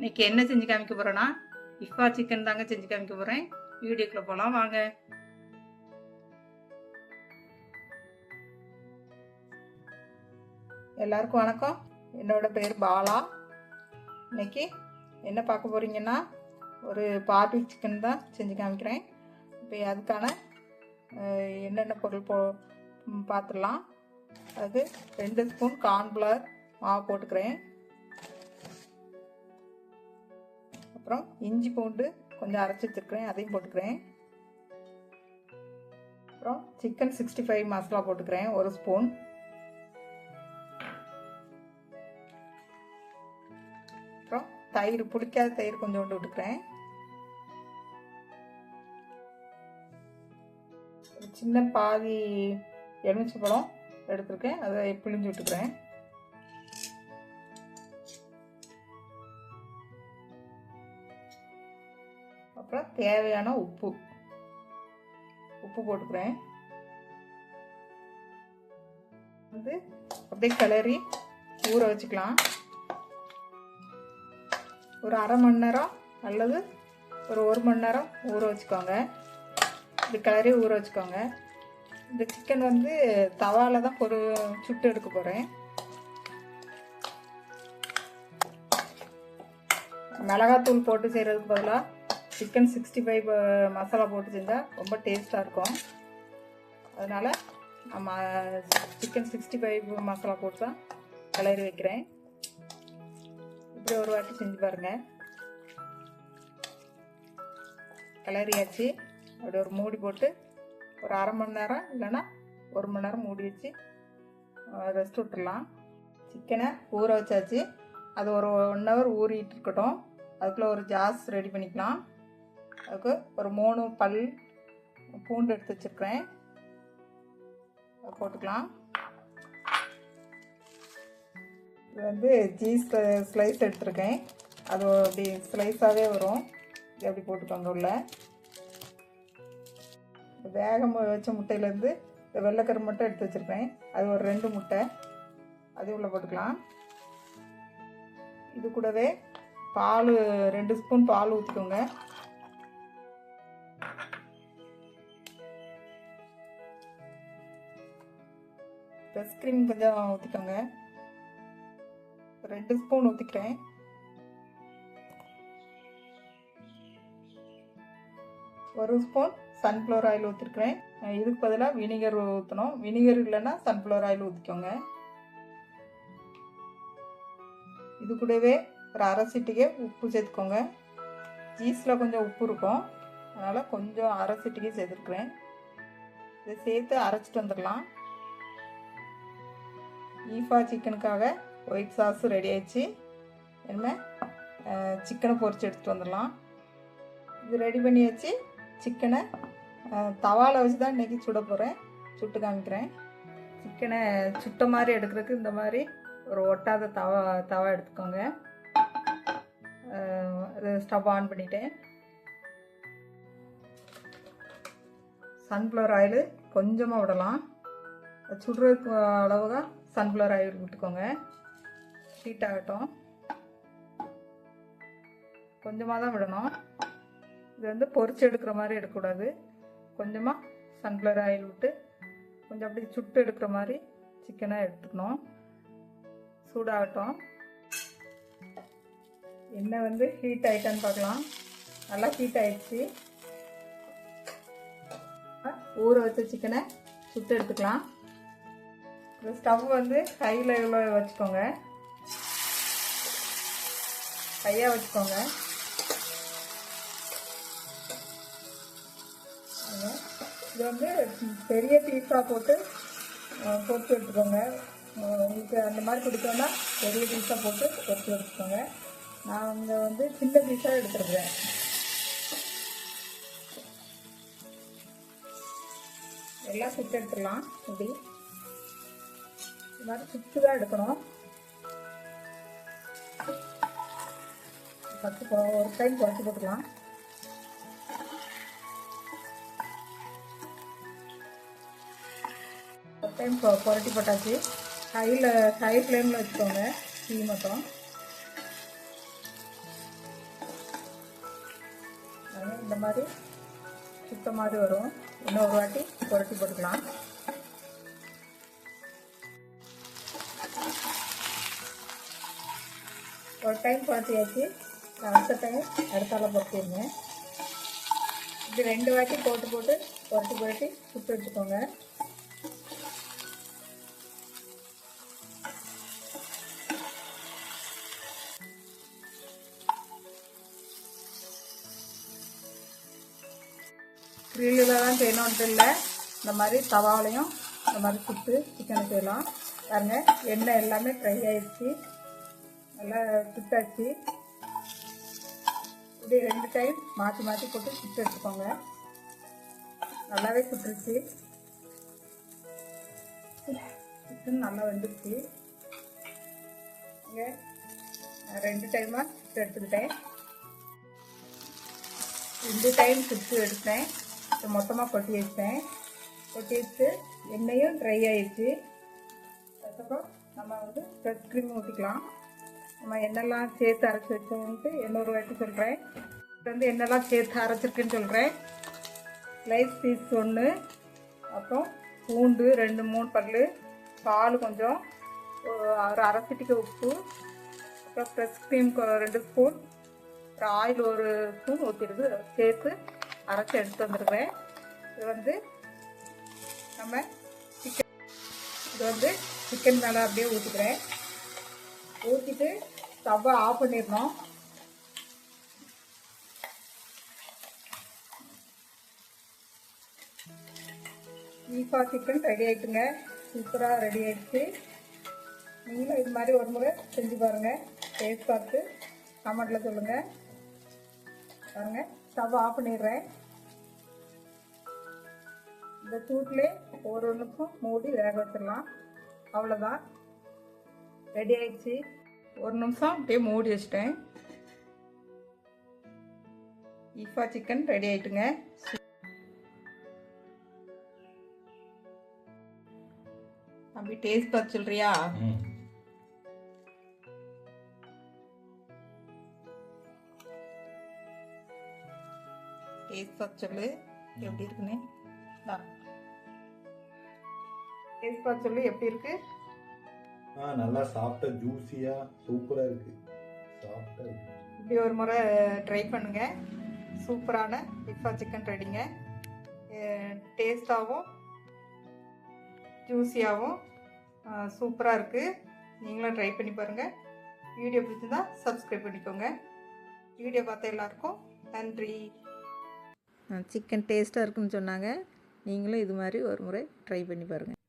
இன்னைக்கு என்ன செஞ்சு காமிக்க போறேன்னா இஃபா சிக்கன் தாங்க செஞ்சு காமிக்க போறேன். வீடியோக்குள்ள போலாம் வாங்க. எல்லாருக்கும் வணக்கம். என்னோட பேர் பாலா. இன்னைக்கு என்ன பார்க்க போறீங்கன்னா ஒரு பார்பி சிக்கன் தான் செஞ்சு காமிக்கிறேன். இப்போ அதுக்கான என்னென்ன பொருள் போ பார்த்துடலாம் அது ரெண்டு ஸ்பூன் கார்ன்ஃப்ளவர் மாவு போட்டுக்கிறேன். அப்புறம் இஞ்சி பூண்டு கொஞ்சம் அரைச்சி வச்சுருக்கிறேன் அதையும் போட்டுக்கிறேன். அப்புறம் சிக்கன் சிக்ஸ்டி ஃபைவ் மசாலா போட்டுக்கிறேன் ஒரு ஸ்பூன். அப்புறம் தயிர் பிடிக்காத தயிர் கொஞ்சோண்டு விட்டுக்கிறேன். சின்ன பாதி எலுமிச்சை பழம் எடுத்துருக்கேன் அதை பிழிஞ்சு விட்டுக்கிறேன். அப்புறம் தேவையான உப்பு. உப்பு போட்டுக்கிறேன். வந்து அப்படியே கிளறி ஊற வச்சுக்கலாம். ஒரு அரை மணி நேரம் அல்லது ஒரு ஒரு மணி நேரம் ஊற வச்சுக்கோங்க. இது கிளறி ஊற வச்சுக்கோங்க. இந்த சிக்கன் வந்து தவாவில் தான் பொரு சுட்டு எடுக்க போகிறேன் மிளகாத்தூள் போட்டு செய்கிறதுக்கு பதிலாக சிக்கன் சிக்ஸ்டி ஃபைவ் மசாலா போட்டு செஞ்சால் ரொம்ப டேஸ்ட்டாக இருக்கும். அதனால் நம்ம சிக்கன் சிக்ஸ்டி ஃபைவ் மசாலா போட்டு தான் கிளறி வைக்கிறேன். இப்படி ஒரு வாட்டி செஞ்சு பாருங்கள் கிளறியாச்சு. அப்படி ஒரு மூடி போட்டு ஒரு அரை மணி நேரம் இல்லைன்னா ஒரு மணி நேரம் மூடி வச்சு ரெஸ்ட் விட்டுறலாம் சிக்கனை ஊற வச்சாச்சு. அது ஒரு ஒன் ஹவர் ஊறிட்டு இருக்கட்டும். அதுக்குள்ளே ஒரு ஜாஸ் ரெடி பண்ணிக்கலாம். அதுக்கு ஒரு மூணு பல் பூண்டு எடுத்து வச்சுருக்கிறேன். போட்டுக்கலாம். இது வந்து சீஸ் ஸ்லைஸ் எடுத்திருக்கேன். அது அப்படி ஸ்லைஸாகவே வரும். இது அப்படி போட்டுக்கோங்க உள்ள. வேகம் வச்ச முட்டையிலேருந்து இந்த வெள்ளைக்கரு மட்டும் எடுத்து வச்சுருக்கேன். அது ஒரு ரெண்டு முட்டை. அது உள்ளே போட்டுக்கலாம். இது கூடவே பால் ரெண்டு ஸ்பூன் பால் ஊற்றிக்கோங்க ஃப்ரெஷ் க்ரீம் கொஞ்சம் ஊற்றிக்கோங்க ரெண்டு ஸ்பூன் ஊற்றிக்கிறேன் ஒரு ஸ்பூன் சன்ஃப்ளவர் ஆயில் ஊற்றிருக்கிறேன் இதுக்கு பதிலாக வினிகர் ஊற்றணும் வினிகர் இல்லைன்னா சன்ஃப்ளவர் ஆயில் ஊற்றிக்கோங்க இது கூடவே ஒரு அரை உப்பு சேர்த்துக்கோங்க. ஜீஸில் கொஞ்சம் உப்பு இருக்கும். அதனால் கொஞ்சம் அரை சிட்டிகை சேர்த்துருக்குறேன். இதை சேர்த்து அரைச்சிட்டு வந்துடலாம். E ஈஃபா சிக்கனுக்காக ஒயிட் சாஸ் ரெடி ஆயிடுச்சு என்ன சிக்கனை பொறிச்சு எடுத்துகிட்டு வந்துடலாம். இது ரெடி பண்ணி வச்சு சிக்கனை தவாவில் வச்சு தான் இன்றைக்கி சுட போகிறேன் சுட்டு காமிக்கிறேன். சிக்கனை சுட்ட மாதிரி எடுக்கிறதுக்கு இந்த மாதிரி ஒரு ஒட்டாத தவா தவா எடுத்துக்கோங்க. ஸ்டவ் ஆன் பண்ணிட்டேன். சன்ஃப்ளவர் ஆயில் கொஞ்சமாக விடலாம். சுடுறதுக்கு அளவுதான் சன்ஃப்ளவர் ஆயில் விட்டுக்கோங்க. ஹீட் ஆகட்டும். கொஞ்சமாக தான் விடணும். இது வந்து பொறிச்சு எடுக்கிற மாதிரி எடுக்கக்கூடாது. கொஞ்சமாக சன்ஃப்ளவர் ஆயில் விட்டு கொஞ்சம் அப்படி சுட்டு எடுக்கிற மாதிரி சிக்கனை எடுத்துக்கணும். சூடாகட்டும். எண்ணெய் வந்து ஹீட் ஆகிட்டான்னு பார்க்கலாம். நல்லா ஹீட் ஆயிடுச்சு. ஊற வச்ச சிக்கனை சுட்டு எடுத்துக்கலாம். இந்த ஸ்டவ் வந்து கையில் இவ்வளோ வச்சுக்கோங்க. ஹையாக வச்சுக்கோங்க. இது வந்து பெரிய பீஸாக போட்டு அஹ், எடுத்துக்கோங்க. உங்களுக்கு அந்த மாதிரி பிடிக்கும்னா பெரிய பீஸாக போட்டு பொரிச்சு எடுத்துக்கோங்க. நான் இங்கே வந்து சின்ன பீஸாக எடுத்துருக்குறேன் எல்லாம் சுட்டு எடுத்துடலாம். இப்படி. இந்த மாதிரி சுட்டு தான் எடுக்கணும். பத்து ஒரு டைம் குறைச்சி போட்டுக்கலாம். ஒரு டைம் பொ- புரட்டி போட்டாச்சு. ஹையில் ஹை ஃப்ளேமில் வச்சுக்கோங்க டீ மட்டும். இந்த மாதிரி சுத்த மாதிரி வரும். இன்னொரு வாட்டி புரட்டி போட்டுக்கலாம். ஒரு டைம் புரட்டியாச்சு அடுத்த டைம் அடுத்தால பொறுத்திருந்தேன் இது ரெண்டு வாட்டி போட்டு போட்டு புரட்டி புரட்டி சுட்டு வச்சுக்கோங்க. கிரில்லில் தான் செய்யணுன்ட்டு இல்லை இந்த மாதிரி தவாலையும் இந்த மாதிரி சுட்டு சிக்கனை செய்யலாம். பாருங்கள் எண்ணெய் எல்லாமே ஃப்ரை ஆயிடுச்சு. நல்லா சுட்டாச்சு. இப்படி ரெண்டு டைம் மாற்றி மாற்றி போட்டு சுட்டு வச்சுக்கோங்க. நல்லாவே சுட்டுருச்சு. சிக்கன் நல்லா வந்துருச்சு. இங்கே ரெண்டு டைமாக சுட்டு எடுத்துக்கிட்டேன். ரெண்டு டைம் சுட்டு எடுத்தேன். இப்போ மொத்தமாக கொட்டி வச்சேன் கொட்டி வச்சு எண்ணெயும் ட்ரை ஆயிடுச்சு. அதுக்கப்புறம் நம்ம வந்து ஃப்ரெஷ் க்ரீம் ஊற்றிக்கலாம் நம்ம என்னெல்லாம் சேர்த்து அரைச்சி வச்சோன்ட்டு இன்னொரு வாட்டி சொல்கிறேன் இப்போ வந்து என்னெல்லாம் சேர்த்து அரைச்சிருக்குன்னு சொல்கிறேன் ஸ்லைஸ் பீஸ் ஒன்று அப்புறம் பூண்டு ரெண்டு மூணு பல் பால் கொஞ்சம் ஒரு அரை சிட்டிக்கு உப்பு அப்புறம் ஃப்ரெஷ் க்ரீம் ரெண்டு ஸ்பூன் அப்புறம் ஆயில் ஒரு ஸ்பூன் ஊற்றிடுது சேர்த்து அரைச்சி எடுத்து வந்துடுவேன் இது வந்து நம்ம சிக்கன் இது வந்து சிக்கன் மேலே அப்படியே ஊற்றிக்கிறேன் ஊற்றிட்டு ஸ்டவ்வை ஆஃப் பண்ணிடணும். ஈஃபா சிக்கன் ரெடி ஆகிட்டுங்க சூப்பராக ரெடி ஆகிடுச்சு நீங்களும் இது மாதிரி ஒரு முறை செஞ்சு பாருங்கள் டேஸ்ட் பார்த்து கமெண்ட்டில் சொல்லுங்கள் பாருங்கள் ஸ்டவ் ஆஃப் பண்ணிடுறேன். இந்த சூட்லேயே ஒரு ஒன்றுக்கும் மூடி வேக வச்சிடலாம். அவ்வளோதான் ரெடி ஆயிடுச்சு. ஒரு நிமிஷம் அப்படியே மூடி வச்சிட்டேன். ஈஃபா சிக்கன் ரெடி ஆயிட்டுங்க. அப்படி டேஸ்ட் பார்த்து சொல்றியா? டேஸ்ட் பார்த்து சொல்லு. எப்படி இருக்குன்னு? டேஸ்ட் பார்த்து சொல்லு எப்படி இருக்கு? ஆ நல்லா சாஃப்டாக ஜூஸியாக சூப்பராக இருக்கு. சாஃப்டாக இருக்கு. இப்படி ஒரு முறை ட்ரை பண்ணுங்க. சூப்பரான பிஃபா சிக்கன் ரெடிங்க டேஸ்டாகவும் ஜூஸியாகவும் சூப்பராக இருக்குது நீங்களும் ட்ரை பண்ணி பாருங்கள் வீடியோ பிடிச்சிருந்தா சப்ஸ்கிரைப் பண்ணிக்கோங்க. வீடியோ பார்த்த எல்லாருக்கும் நன்றி. சிக்கன் டேஸ்ட்டாக இருக்குன்னு சொன்னாங்க. நீங்களும் இது மாதிரி ஒரு முறை ட்ரை பண்ணி பாருங்கள்